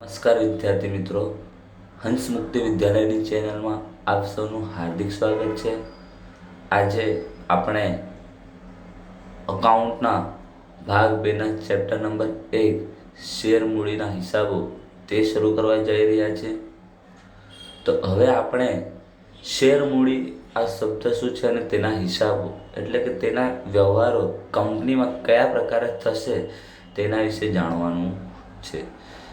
નમસ્કાર વિદ્યાર્થી મિત્રો. હંસ મુક્તિ વિદ્યાલયની ચેનલમાં આપ સૌનું હાર્દિક સ્વાગત છે. આજે આપણે અકાઉન્ટના ભાગ બેના ચેપ્ટર નંબર એક, શેર મૂડીના હિસાબો તે શરૂ કરવા જઈ રહ્યા છે તો હવે આપણે શેર મૂડી આ શબ્દ શું છે અને તેના હિસાબો, એટલે કે તેના વ્યવહારો કંપનીમાં કયા પ્રકારે થશે તેના વિશે જાણવાનું છે.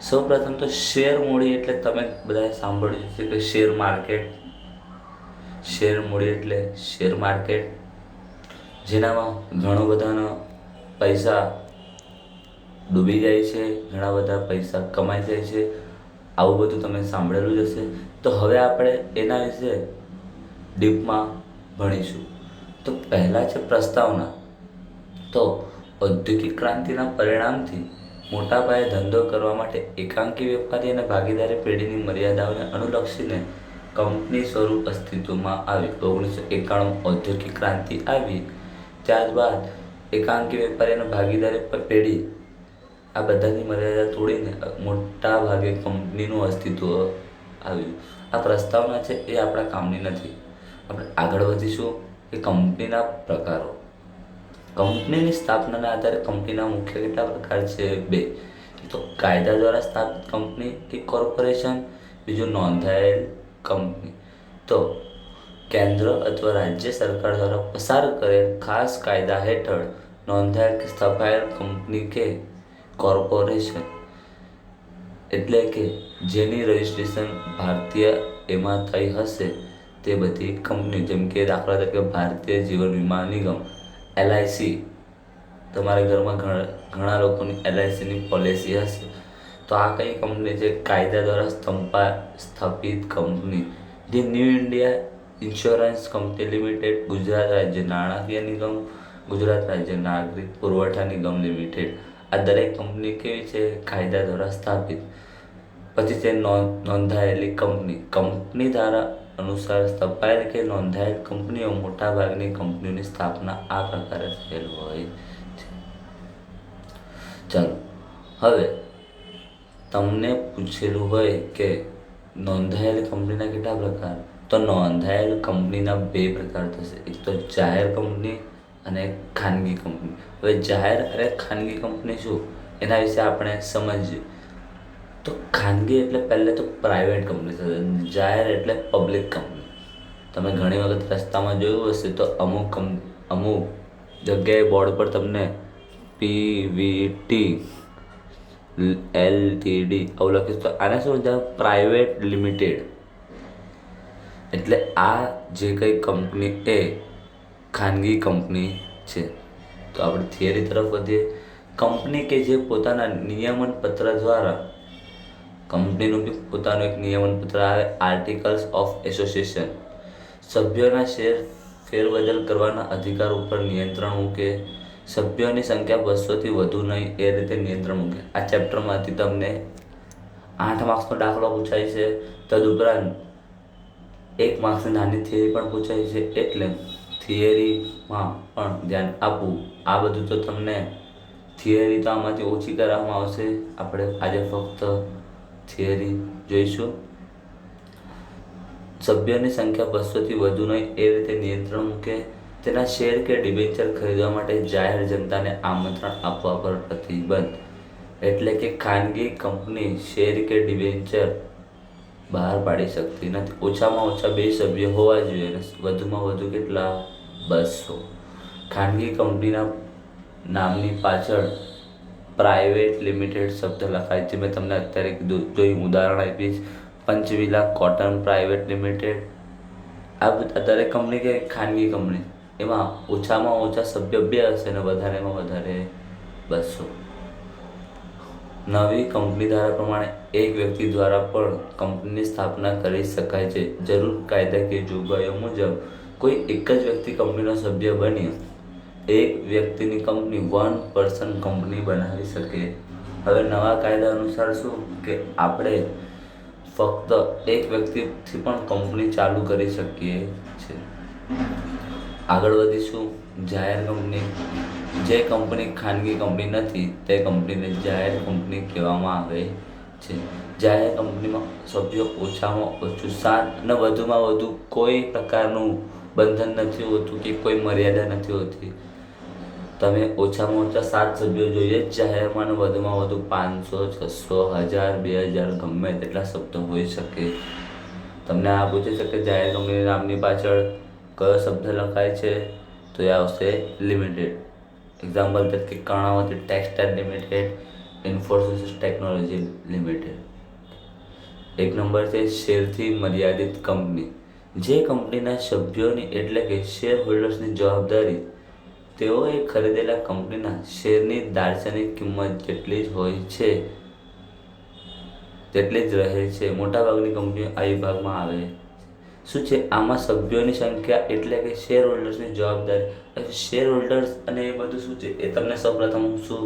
સૌપ્રથમ તો શેર મૂડી એટલે તમે બધાએ સાંભળ્યું છે કે શેર માર્કેટ. શેર મૂડી એટલે શેર માર્કેટ. જેનામાં ઘણો બધાના પૈસા ડૂબી જાય છે, ઘણા બધા પૈસા કમાઈ જાય છે. આવું બધું તમે સાંભળેલું જ હશે. તો હવે આપણે એના વિશે ડીપમાં ભણીશું. તો પહેલાં છે પ્રસ્તાવના. તો ઔદ્યોગિક ક્રાંતિના પરિણામથી મોટા પાયે ધંધો કરવા માટે એકાંકી વેપારી અને ભાગીદારી પેઢીની મર્યાદાઓને અનુલક્ષીને કંપની સ્વરૂપ અસ્તિત્વમાં આવી. ઓગણીસો એકાણું ઔદ્યોગિક ક્રાંતિ આવી, ત્યારબાદ એકાંકી વેપારી અને ભાગીદારી પેઢી આ બધાની મર્યાદા તોડીને મોટા ભાગે કંપનીનું અસ્તિત્વ આવ્યું. આ પ્રસ્તાવના છે એ આપણા કામની નથી. આપણે આગળ વધીશું કે કંપનીના પ્રકારો. કંપનીની સ્થાપનાના આધારે કંપનીના મુખ્ય કેટલા પ્રકાર છે? બે. તો કાયદા દ્વારા સ્થાપિત કંપની કે કોર્પોરેશન? બીજું નોંધાયેલ કંપની. તો કેન્દ્ર અથવા રાજ્ય સરકાર દ્વારા પસાર કરેલ ખાસ કાયદા હેઠળ નોંધાયેલ કે સ્થપાયેલ કંપની કે કોર્પોરેશન? એટલે કે જેની રજિસ્ટ્રેશન ભારતીય એમાં થઈ હશે તે બધી કંપની. જેમ કે દાખલા તરીકે ભારતીય જીવન વીમા નિગમ એલઆઈસી તમારા ઘરમાં ઘણા ઘણા લોકોની એલઆઈસીની પોલિસી હશે. તો આ કઈ કંપની છે? કાયદા દ્વારા સ્તંપા સ્થાપિત કંપની જે new India insurance company limited Gujarat રાજ્ય નાણાકીય નિગમ, ગુજરાત રાજ્ય નાગરિક પુરવઠા નિગમ લિમિટેડ આ દરેક કંપની કેવી છે? કાયદા દ્વારા સ્થાપિત. પછી તે નોંધ નોંધાયેલી કંપની કંપની ધારા અનુસાર સ્થપાયેલ કે નોંધાયેલ કંપનીઓ મોટાભાગની કંપનીઓની સ્થાપના આ પ્રકારે થયેલ હોય છે. ચાલો, હવે તમને પૂછેલું હોય કે નોંધાયેલ કંપનીના કેટલા પ્રકાર? તો નોંધાયેલ કંપનીના બે પ્રકાર થશે. એક તો જાહેર કંપની અને ખાનગી કંપની. હવે જાહેર અને ખાનગી કંપની શું? એના વિશે આપણે સમજીએ. તો ખાનગી એટલે પહેલે તો પ્રાઇવેટ કંપની છે, જાહેર એટલે પબ્લિક કંપની તમે ઘણી વખત રસ્તામાં જોયું હશે તો અમુક કંપ અમુક જગ્યાએ બોર્ડ પર તમને પીવીટી એલ ટી ડી આવું લખીશ. તો આને શું કહેવાય? પ્રાઇવેટ લિમિટેડ એટલે આ જે કંઈ કંપની એ ખાનગી કંપની છે. તો આપણે થિયરી તરફ વધીએ. કંપની કે જે પોતાના નિયમન પત્ર દ્વારા કંપનીનું બી પોતાનું એક નિયમન પત્ર આવે આર્ટિકલ્સ ઓફ એસોસિએશન સભ્યોના શેર ફેરબદલ કરવાના અધિકાર ઉપર નિયંત્રણ મૂકે. સભ્યોની સંખ્યા બસોથી વધુ નહીં, એ રીતે નિયંત્રણ મૂકે. આ ચેપ્ટરમાંથી તમને આઠ માર્ક્સનો દાખલો પૂછાય છે. તદુપરાંત, એક માર્ક્સની નાની થિયરી પણ પૂછાય છે. એટલે થિયરીમાં પણ ધ્યાન આપવું. આ બધું તો તમને થિયરી તો આમાંથી ઓછી કરવામાં આવશે. આપણે આજે ફક્ત થિયરી જોઈશું? સભ્યોની સંખ્યા બસોથી વધુ નહીં, એ રીતે નિયંત્રણ મૂકે. તેના શેર કે ડિબેન્ચર ખરીદવા માટે જાહેર જનતાને આમંત્રણ આપવા પર પ્રતિબંધ. એટલે કે ખાનગી કંપની શેર કે ડિબેન્ચર બહાર પાડી શકતી નથી. ઓછામાં ઓછા બે સભ્યો હોવા જોઈએ અને વધુમાં વધુ કેટલા બસો? ખાનગી કંપનીના નામની પાછળ પ્રાઇવેટ લિમિટેડ શબ્દ લખાય છે. મેં તમને અત્યારે કીધું. જો હું ઉદાહરણ આપીશ, પંચવિલા કોટન પ્રાઇવેટ લિમિટેડ. આ બધા દરેક કંપની કે ખાનગી કંપની? એમાં ઓછામાં ઓછા સભ્ય બે હશે ને વધારેમાં વધારે બસો. નવી કંપની ધારા પ્રમાણે એક વ્યક્તિ દ્વારા પણ કંપનીની સ્થાપના કરી શકાય છે. જરૂર કાયદાકીય જોગવાઈઓ મુજબ કોઈ એક જ વ્યક્તિ કંપનીનો સભ્ય બની એક વ્યક્તિની કંપની વન પર્સન કંપની બનાવી શકે. હવે નવા કાયદા અનુસાર શું? કે આપણે ફક્ત એક વ્યક્તિથી પણ કંપની ચાલુ કરી શકીએ છીએ. આગળ વધીશું. જાહેર કંપની, જે કંપની ખાનગી કંપની નથી, તે કંપનીને જાહેર કંપની કહેવામાં આવે છે. જાહેર કંપનીમાં સભ્યો ઓછામાં ઓછું સાત અને વધુમાં વધુ કોઈ પ્રકારનું બંધન નથી હોતું કે કોઈ મર્યાદા નથી હોતી. તમે ઓછામાં ઓછા સાત સભ્યો જોઈએ જ જાહેરમાં વધુમાં વધુ પાંચસો, છસો, હજાર, બે હજાર, ગમે તેટલા શબ્દો હોઈ શકે. તમને આ પૂછી શકે જાહેર કંપની નામની પાછળ કયો શબ્દ લખાય છે? તો એ આવશે લિમિટેડ એક્ઝામ્પલ તરીકે Karnavati textile limited Infosys technology limited એક નંબર છે શેરથી મર્યાદિત કંપની. જે કંપનીના સભ્યોની એટલે કે શેર હોલ્ડર્સની જવાબદારી તેઓએ ખરીદેલા કંપનીના શેરની દાર્શનિક કિંમત જેટલી જ હોય છે, તેટલી જ રહે છે. મોટાભાગની કંપનીઓ આ વિભાગમાં આવે શું છે? આમાં સભ્યોની સંખ્યા એટલે કે શેર હોલ્ડર્સની જવાબદારી. શેર હોલ્ડર્સ અને એ બધું શું છે? એ તમને સૌપ્રથમ શું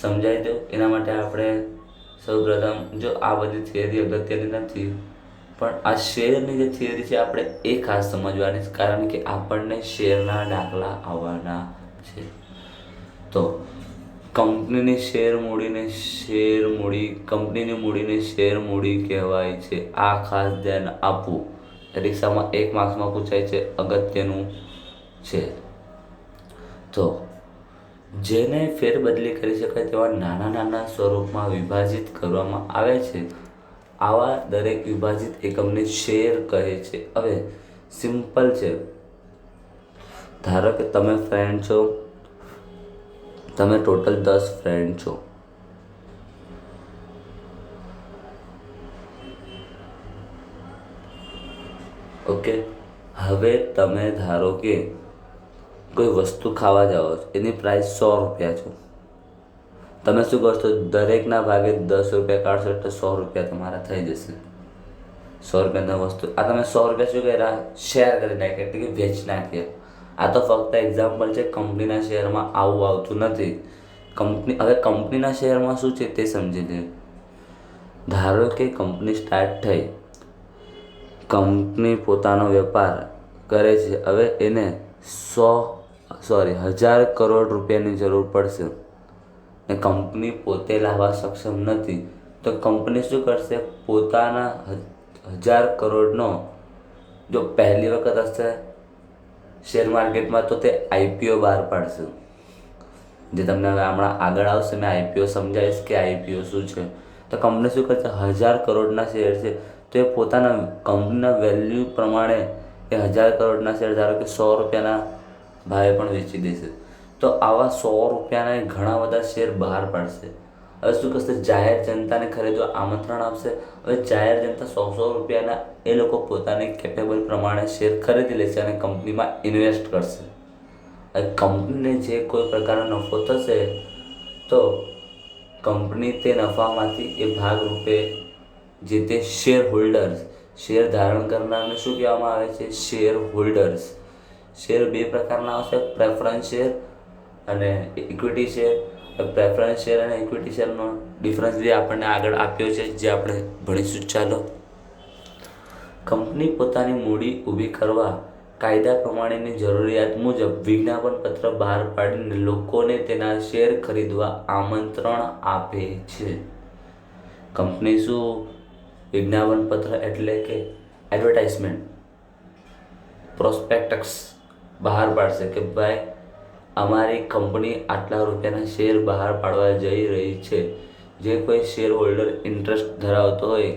સમજાવી દઉં? એના માટે આપણે સૌપ્રથમ જો આ બધી થિયરી અગત્યની નથી પણ આ શેરની જે થિયરી છે, આપણે એ ખાસ સમજવાની કારણ કે આપણને શેરના દાખલા આવવાના છે. તો કંપનીની શેર મૂડીને શેર મૂડી, કંપનીની મૂડીને શેર મૂડી કહેવાય છે. આ ખાસ ધ્યાન આપવું. પરીક્ષામાં એક માર્ક્સમાં પૂછાય છે, અગત્યનું છે. તો જેને ફેરબદલી કરી શકાય તેવા નાના નાના સ્વરૂપમાં વિભાજિત કરવામાં આવે છે આવા દરેક વિભાજિત એકમને શેર કહે છે. હવે, સિમ્પલ છે. ધારો કે તમે ફ્રેન્ડ છો. તમે ટોટલ દસ ફ્રેન્ડ છો. ઓકે? હવે તમે ધારો કે કોઈ વસ્તુ ખાવા જાઓ એની પ્રાઇસ સો રૂપિયા છે. તમે શું કરશો? દરેકના ભાગે દસ રૂપિયા કાઢશો એટલે સો રૂપિયા તમારા થઈ જશે. સો રૂપિયાની વસ્તુ. આ તમે સો રૂપિયા શું કર્યા? શેર કરી નાખ્યા, એટલે કે વેચી નાખ્યા. આ તો ફક્ત એક્ઝામ્પલ છે, કંપનીના શેરમાં આવું આવતું નથી. કંપની, હવે કંપનીના શેરમાં શું છે તે સમજી લે ધારો કે કંપની સ્ટાર્ટ થઈ. કંપની પોતાનો વેપાર કરે છે. હવે એને સો સોરી હજાર કરોડ રૂપિયાની જરૂર પડશે. ને કંપની પોતે લાવવા સક્ષમ નથી. તો કંપની શું કરશે? પોતાના હજાર કરોડનો જો પહેલી વખત હશે શેર માર્કેટમાં તો તે આઈપીઓ બહાર પાડશે. જે તમને હવે હમણાં આગળ આવશે, મેં આઈપીઓ સમજાવીશ કે આઈપીઓ શું છે. તો કંપની શું કરશે? હજાર કરોડના શેર છે. તો એ પોતાના કંપનીના વેલ્યુ પ્રમાણે એ હજાર કરોડના શેર ધારો કે સો રૂપિયાના ભાવે પણ વેચી દેશે. તો આવા સો રૂપિયાના ઘણા બધા શેર બહાર પાડશે. હવે શું કરશે? જાહેર જનતાને ખરીદવા આમંત્રણ આપશે. હવે જાહેર જનતા સો સો રૂપિયાના એ લોકો પોતાની કેપેબલ પ્રમાણે શેર ખરીદી લેશે અને કંપનીમાં ઇન્વેસ્ટ કરશે. હવે કંપનીને જે કોઈ પ્રકારનો નફો થશે, તો કંપની તે નફામાંથી એ ભાગરૂપે જે તે શેર હોલ્ડર્સ શેર ધારણ કરનારને શું કહેવામાં આવે છે? શેર હોલ્ડર્સ શેર બે પ્રકારના આવશે. પ્રેફરન્સ શેર અને ઇક્વિટી શેર પ્રેફરન્સ શેર અને ઇક્વિટી શેરનો ડિફરન્સ બી આપણને આગળ આપ્યો છે, જે આપણે ભણીશું. ચાલો. કંપની પોતાની મૂડી ઊભી કરવા કાયદા પ્રમાણેની જરૂરિયાત મુજબ વિજ્ઞાપન પત્ર બહાર પાડીને લોકોને તેના શેર ખરીદવા આમંત્રણ આપે છે. કંપની શું? વિજ્ઞાપન પત્ર એટલે કે એડવર્ટાઇઝમેન્ટ પ્રોસ્પેક્ટક્સ બહાર પાડશે કે ભાઈ અમારી કંપની આટલા રૂપિયાના શેર બહાર પાડવા જઈ રહી છે. જે કોઈ શેર હોલ્ડર ઇન્ટરેસ્ટ ધરાવતો હોય,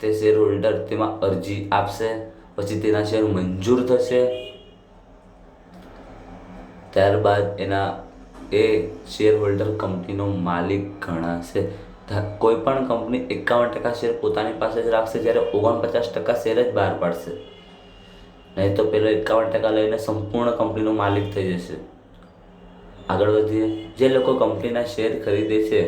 તે શેર હોલ્ડર તેમાં અરજી આપશે, પછી તેના શેર મંજૂર થશે. ત્યારબાદ એના એ શેર હોલ્ડર કંપનીનો માલિક ગણાશે. કોઈ પણ કંપની એકાવન ટકા શેર પોતાની પાસે જ રાખશે, જ્યારે ઓગણપચાસ ટકા શેર જ બહાર પાડશે. નહીં તો પેલો એકાવન ટકા લઈને સંપૂર્ણ કંપનીનો માલિક થઈ જશે. આગળ વધીએ. જે લોકો કંપનીના શેર ખરીદે છે,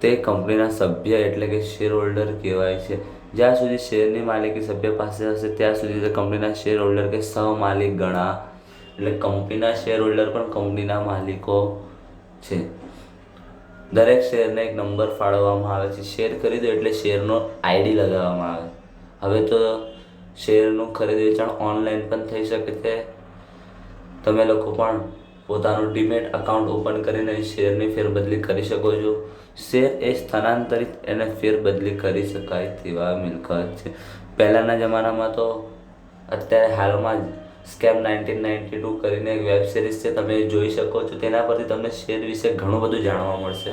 તે કંપનીના સભ્ય એટલે કે શેર હોલ્ડર કહેવાય છે. જ્યાં સુધી શેરની માલિકી સભ્ય પાસે હશે, ત્યાં સુધી તે કંપનીના શેર હોલ્ડર કે સહમાલિક ગણા એટલે કંપનીના શેર હોલ્ડર પણ કંપનીના માલિકો છે. દરેક શેરને એક નંબર ફાળવવામાં આવે છે. શેર ખરીદો એટલે શેરનો આઈડી લગાવવામાં આવે. હવે તો શેરનું ખરીદ વેચાણ ઓનલાઈન પણ થઈ શકે છે. તમે લોકો પણ પોતાનું ડીમેટ અકાઉન્ટ ઓપન કરીને શેરની ફેરબદલી કરી શકો છો. શેર એ સ્થાનાંતરિત એને ફેરબદલી કરી શકાય તેવા મિલકત છે. પહેલાંના જમાનામાં તો અત્યારે હાલમાં જ સ્કેમ નાઇન્ટીન નાઇન્ટી ટુ કરીને એક વેબ સિરીઝ છે, તમે જોઈ શકો છો. તેના પરથી તમને શેર વિશે ઘણું બધું જાણવા મળશે.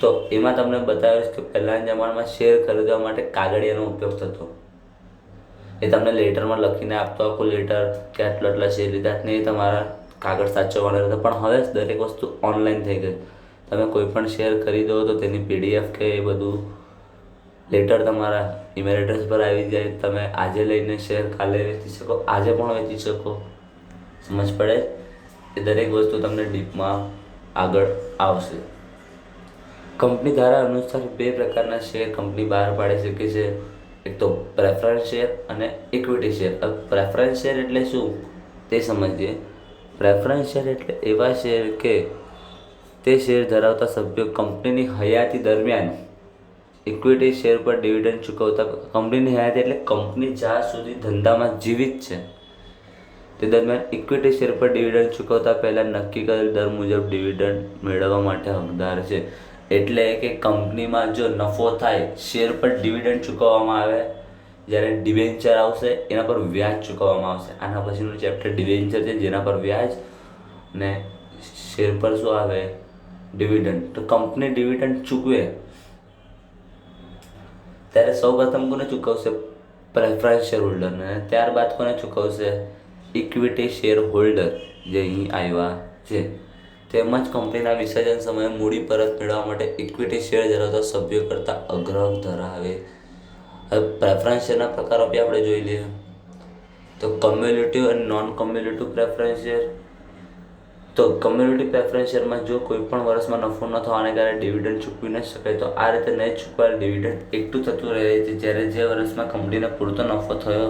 તો એમાં તમને બતાવ્યું કે પહેલાંના જમાનામાં શેર ખરીદવા માટે કાગળિયાનો ઉપયોગ થતો. એ તમને લેટરમાં લખીને આપતો આખું લેટર કે આટલા આટલા શેર લીધા ને એ તમારા કાગળ સાચવવાના રહેતા. પણ હવે દરેક વસ્તુ ઓનલાઈન થઈ ગઈ. તમે કોઈ પણ શેર ખરીદો તો તેની પીડીએફ કે એ બધું લેટર તમારા ઈમેલ એડ્રેસ પર આવી જાય. તમે આજે લઈને શેર કાલે વેચી શકો, આજે પણ વેચી શકો. સમજ પડે? એ દરેક વસ્તુ તમને ડીપમાં આગળ આવશે. કંપની દ્વારા અનુસાર બે પ્રકારના શેર કંપની બહાર પાડી શકે છે. એક તો પ્રેફરન્સ શેર અને ઇક્વિટી શેર પ્રેફરન્સ શેર એટલે શું? તે સમજીએ. પ્રેફરન્સ શેર એટલે એવા શેર કે તે શેર ધરાવતા સભ્યો કંપનીની હયાતી દરમિયાન ઇક્વિટી શેર પર ડિવિડન્ડ ચૂકવતા કંપનીની હયાતી એટલે કંપની જ્યાં સુધી ધંધામાં જીવિત છે, તે દરમિયાન ઇક્વિટી શેર પર ડિવિડન્ડ ચૂકવતા પહેલાં નક્કી કરેલ દર મુજબ ડિવિડન્ડ મેળવવા માટે હકદાર છે. એટલે કે કંપનીમાં જો નફો થાય શેર પર ડિવિડન્ડ ચૂકવવામાં આવે, જ્યારે ડિવેન્ચર આવશે, એના પર વ્યાજ ચૂકવવામાં આવશે. આના પછીનું ચેપ્ટર ડિવેન્ચર છે, જેના પર વ્યાજ ને શેર પર શું આવે? ડિવિડન્ડ તો કંપની ડિવિડન્ડ ચૂકવે. ત્યારે સૌ પ્રથમ કોને ચૂકવશે? પ્રેફરન્સ શેર હોલ્ડરને ત્યારબાદ કોને ચૂકવશે? ઇક્વિટી શેર હોલ્ડર જે અહીં આવ્યા છે. તેમજ કંપનીના વિસર્જન સમયે મૂડી પરત મેળવવા માટે ઇક્વિટી શેર ધરાવતા સભ્યો કરતાં અગ્રહ ધરાવે. હવે પ્રેફરન્સ શેરના પ્રકારો બી આપણે જોઈ લઈએ. તો કમ્યુનિટિવ અને નોન કમ્યુનિટિવ પ્રેફરન્સ શેર તો કમ્યુનિટી પ્રેફરન્સ શેરમાં જો કોઈ પણ વર્ષમાં નફો ન થવાને કારણે ડિવિડન્ડ ચૂકવી ન શકાય, તો આ રીતે નહીં ચૂકવાયેલ ડિવિડન્ડ એકઠું થતું રહે છે. જ્યારે જે વર્ષમાં કંપનીને પૂરતો નફો થયો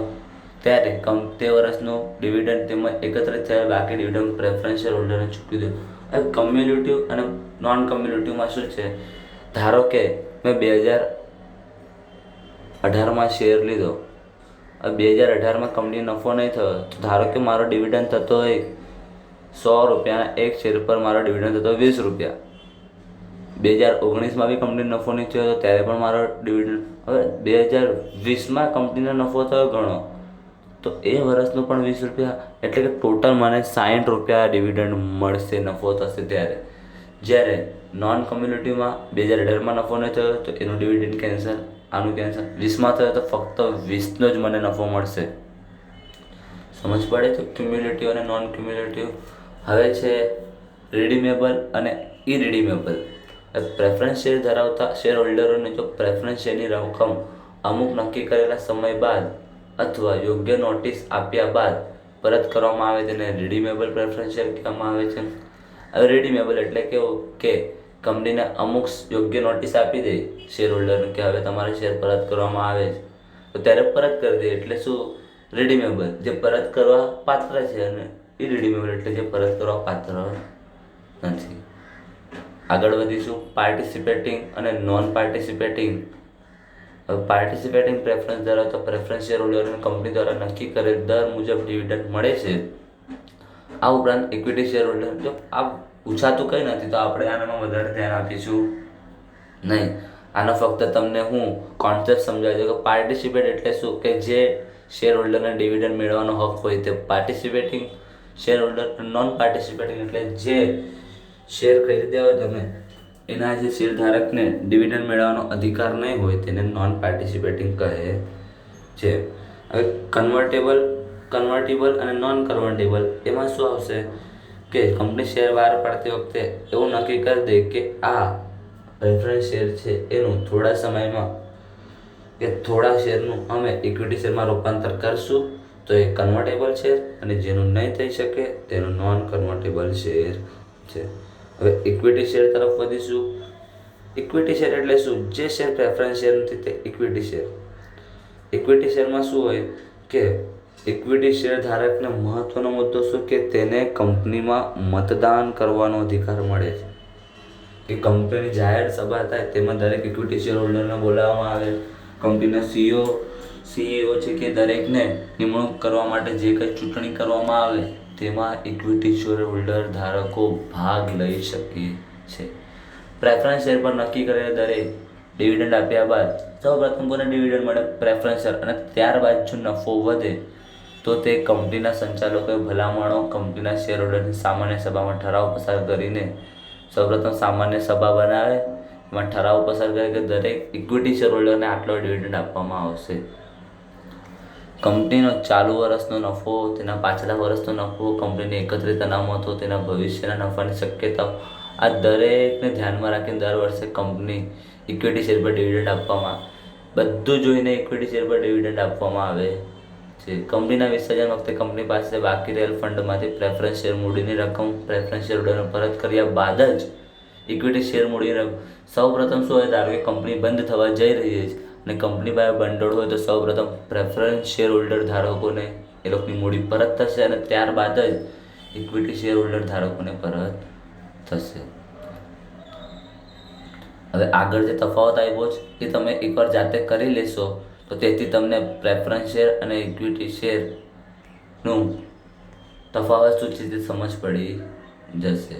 ત્યારે કમ તે વર્ષનું ડિવિડન્ડ તેમજ એકત્રિત થયેલ બાકી ડિવિડન્ડ પ્રેફરન્સ શેર હોલ્ડરને ચૂકવી દો હવે કમ્યુનિટિવ અને નોન કમ્યુનિટિવમાં શું છે? ધારો કે મેં બે હજાર અઢારમાં શેર લીધો. બે હજાર અઢારમાં કંપની નફો નહીં થયો, તો ધારો કે મારો ડિવિડન્ડ થતો હોય સો રૂપિયાના એક શેર પર મારો ડિવિડન્ડ થતો વીસ રૂપિયા. બે હજાર ઓગણીસમાં બી કંપની નફો નહીં થયો ત્યારે પણ મારો ડિવિડન્ડ હવે બે હજાર વીસમાં કંપનીનો નફો થયો ઘણો. તો એ વર્ષનું પણ વીસ રૂપિયા, એટલે કે ટોટલ મને સાઠ રૂપિયા ડિવિડન્ડ મળશે, નફો થશે ત્યારે. જ્યારે નોન કમ્યુનિટીમાં બે હજાર અઢારમાં નફો નહીં થયો, તો એનું ડિવિડન્ડ કેન્સલ આનું કેન્સલ વીસમાં થયો તો ફક્ત વીસનો જ મને નફો મળશે. સમજ પડે તો ક્યુમ્યુલેટિવ અને નોન ક્યુમ્યુલેટિવ હવે છે રિડીમેબલ અને ઇરિડીમેબલ પ્રેફરન્સ શેર ધરાવતા શેર હોલ્ડરોને જો પ્રેફરન્સ શેરની રકમ અમુક નક્કી કરેલા સમય બાદ અથવા યોગ્ય નોટિસ આપ્યા બાદ પરત કરવામાં આવે તેને રિડીમેબલ પ્રેફરન્સ શેર કહેવામાં આવે છે. હવે રિડીમેબલ એટલે કેવું? કે કંપનીને અમુક યોગ્ય નોટિસ આપી દે શેર હોલ્ડરને કે હવે તમારે શેર પરત કરવામાં આવે છે. તો ત્યારે પરત કરી દે એટલે શું? રિડીમેબલ જે પરત કરવા પાત્ર છે અને ઇરિડીમેબલ એટલે જે પરત કરવા પાત્ર નથી. આગળ વધીશું. પાર્ટિસિપેટિંગ અને નોન પાર્ટિસિપેટિંગ પાર્ટિસિપેટિંગ પ્રેફરન્સ ધરાવતા પ્રેફરન્સ શેર હોલ્ડરને કંપની દ્વારા નક્કી કરેલ દર મુજબ ડિવિડન્ડ મળે છે. આ ઉપરાંત ઇક્વિટી શેર હોલ્ડર જો આ પૂછાતું કંઈ નથી તો આપણે આનામાં વધારે ધ્યાન આપીશું નહીં. આનો ફક્ત તમને હું કોન્સેપ્ટ સમજાવી દઉં કે પાર્ટિસિપેટ એટલે શું? કે જે શેર હોલ્ડરને ડિવિડન્ડ મેળવવાનો હક હોય તે participating share holder non participating એટલે જે શેર ખરીદ્યા હોય તમે એના જે શેરધારકને ડિવિડન્ડ મેળવવાનો અધિકાર નહીં હોય તેને નોન પાર્ટિસિપેટિંગ કહે છે. હવે કન્વર્ટેબલ કન્વર્ટેબલ અને નોન કન્વર્ટેબલ એમાં શું આવશે? કે કંપની શેર બહાર પાડતી વખતે એવું નક્કી કરી દે કે આ રેફરન્સ શેર છે એનું થોડા સમયમાં, કે થોડા શેરનું અમે ઇક્વિટી શેરમાં રૂપાંતર કરશું, તો એ કન્વર્ટેબલ શેર અને જેનું નહીં થઈ શકે તેનું નોન કન્વર્ટેબલ શેર છે. હવે ઇક્વિટી શેર તરફ વધીશું. ઇક્વિટી શેર એટલે શું? જે શેર પ્રેફરન્સ શેર નથી તે ઇક્વિટી શેર ઇક્વિટી શેરમાં શું હોય કે ઇક્વિટી શેર ધારકને મહત્વનો મુદ્દો શું કે તેને કંપનીમાં મતદાન કરવાનો અધિકાર મળે છે. કે કંપનીની જાહેર સભા થાય તેમાં દરેક ઇક્વિટી શેર હોલ્ડરને બોલાવવામાં આવે. કંપનીના સીઈઓ સીઈઓ છે કે દરેકને નિમણૂક કરવા માટે જે કંઈ ચૂંટણી કરવામાં આવે તેમાં ઇક્વિટી શેર હોલ્ડર ધારકો ભાગ લઈ શકે છે. પ્રેફરન્સ શેર પર નક્કી કરેલા દરે ડિવિડન્ડ આપ્યા બાદ સૌપ્રથમ કોને ડિવિડન્ડ મળે? પ્રેફરન્સ શેર અને ત્યારબાદ જો નફો વધે તો તે કંપનીના સંચાલકોએ ભલામણો કંપનીના શેર હોલ્ડરની સામાન્ય સભામાં ઠરાવ પસાર કરીને સૌપ્રથમ સામાન્ય સભા બનાવે. એમાં ઠરાવ પસાર કરે કે દરેક ઇક્વિટી શેર હોલ્ડરને આટલો ડિવિડન્ડ આપવામાં આવશે. કંપનીનો ચાલુ વર્ષનો નફો, તેના પાછલા વર્ષનો નફો, કંપનીની એકત્રિત અનામતો, તેના ભવિષ્યના નફાની શક્યતાઓ, આ દરેકને ધ્યાનમાં રાખીને દર વર્ષે કંપની ઇક્વિટી શેર પર ડિવિડન્ડ આપવામાં બધું જોઈને ઇક્વિટી શેર પર ડિવિડન્ડ આપવામાં આવે છે. કંપનીના વિસર્જન વખતે કંપની પાસે બાકી રહેલ ફંડમાંથી પ્રેફરન્સ શેર મૂડીની રકમ પ્રેફરન્સ શેર હોલ્ડરને પરત કર્યા બાદ જ ઇક્વિટી શેર મૂડીની રકમ સૌપ્રથમ શું હોય ધારો કે કંપની બંધ થવા જઈ રહી છે. અને કંપની પાસે ભંડોળ હોય તો સૌપ્રથમ પ્રેફરન્સ શેર હોલ્ડર ધારકોને એ લોકોની મૂડી પરત થશે અને ત્યારબાદ જ ઇક્વિટી શેર હોલ્ડર ધારકોને પરત થશે. હવે આગળ જે તફાવત આવ્યો છે એ તમે એકવાર જાતે કરી લેશો તો તેથી તમને પ્રેફરન્સ શેર અને ઇક્વિટી શેરનું તફાવત શું છે તે સમજ પડી જશે.